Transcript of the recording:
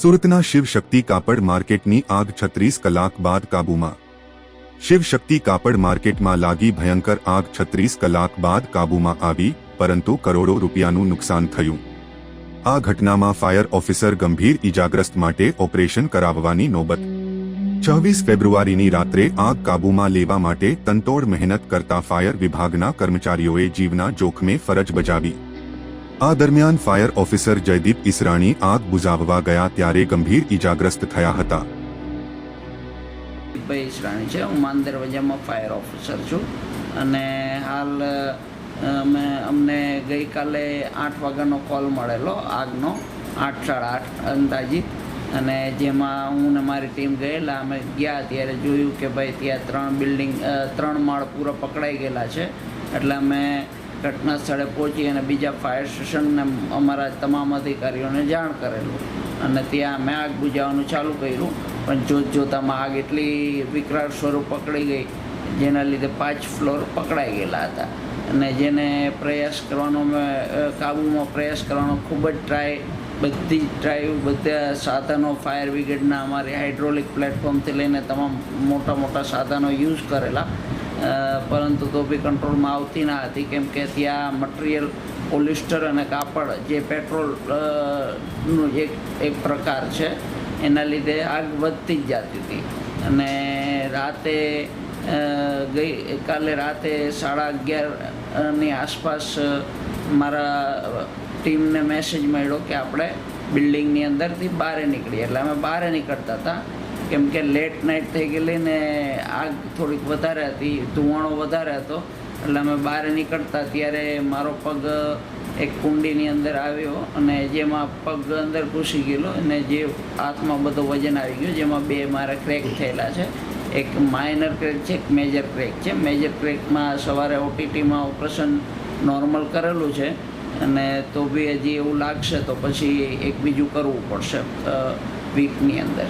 સુરતના શિવશક્તિ કાપડ માર્કેટની આગ છત્રીસ કલાક બાદ કાબૂમાં. શિવશક્તિ કાપડ માર્કેટમાં લાગી ભયંકર આગ છત્રીસ કલાક બાદ કાબૂમાં આવી, પરંતુ કરોડો રૂપિયાનું નુકસાન થયું. આ ઘટનામાં ફાયર ઓફિસર ગંભીર ઇજાગ્રસ્ત માટે ઓપરેશન કરાવવાની નોબત. છવ્વીસ ફેબ્રુઆરીની રાત્રે આગ કાબૂમાં લેવા માટે તંતોડ મહેનત કરતા ફાયર વિભાગના કર્મચારીઓએ જીવના જોખમે ફરજ બજાવી. આ દરમિયાન ફાયર ઓફિસર જયદીપ ઈસરાણી આગ બુઝાવવા ગયા ત્યારે ગંભીર ઈજાગ્રસ્ત થયા હતા. ભાઈ ઈસરાણી છે, હું માન દરવાજામાં ફાયર ઓફિસર છું અને હાલ અમે, અમને ગઈકાલે આઠ વાગ્યાનો કોલ મળેલો આગનો, આઠ સાડા આઠ અંદાજિત અને જેમાં હું ને મારી ટીમ ગયેલા, અમે ગયા ત્યારે જોયું કે ભાઈ ત્યાં ત્રણ બિલ્ડિંગ ત્રણ માળ પૂરા પકડાઈ ગયેલા છે. એટલે અમે ઘટના સ્થળે પહોંચી અને બીજા ફાયર સ્ટેશનને અમારા તમામ અધિકારીઓને જાણ કરેલું. અને ત્યાં અમે આગ બુજાવવાનું ચાલુ કર્યું. પણ જોત જોતામાં આગ એટલી વિકરાળ સ્વરૂપ પકડી ગઈ, જેના લીધે પાંચ ફ્લોર પકડાઈ ગયેલા હતા. અને જેને પ્રયાસ કરવાનો કાબૂમાં પ્રયાસ કરવાનો ખૂબ જ ટ્રાય બધી જ ટ્રાય બધા સાધનો ફાયર બ્રિગેડના અમારી હાઇડ્રોલિક પ્લેટફોર્મથી લઈને તમામ મોટા મોટા સાધનો યુઝ કરેલા. પરંતુ તો બી કંટ્રોલમાં આવતી ના હતી. કેમ કે ત્યાં મટીરિયલ, પોલિસ્ટર અને કાપડ જે પેટ્રોલનું એક એક પ્રકાર છે, એના લીધે આગ વધતી જ જતી હતી. અને રાતે ગઈ, કાલે રાતે સાડા અગિયારની આસપાસ મારા ટીમને મેસેજ મળ્યો કે આપણે બિલ્ડિંગની અંદરથી બહાર નીકળીએ. એટલે અમે બહાર નીકળતા હતા. કેમ કે લેટ નાઇટ થઈ ગયેલી ને આગ થોડીક વધારે હતી, ધુવાણો વધારે હતો. એટલે અમે બહાર નીકળતા ત્યારે મારો પગ એક કુંડીની અંદર આવ્યો અને જેમાં પગ અંદર ઘૂસી ગયેલો અને જે હાથમાં બધો વજન આવી ગયો, જેમાં બે મારા ક્રેક થયેલા છે. એક માઇનર ક્રેક છે, એક મેજર ક્રેક છે. મેજર ક્રેકમાં સવારે ઓટીટીમાં ઓપરેશન નોર્મલ કરેલું છે અને તો બી હજી એવું લાગશે તો પછી એક બીજું કરવું પડશે વીકની અંદર.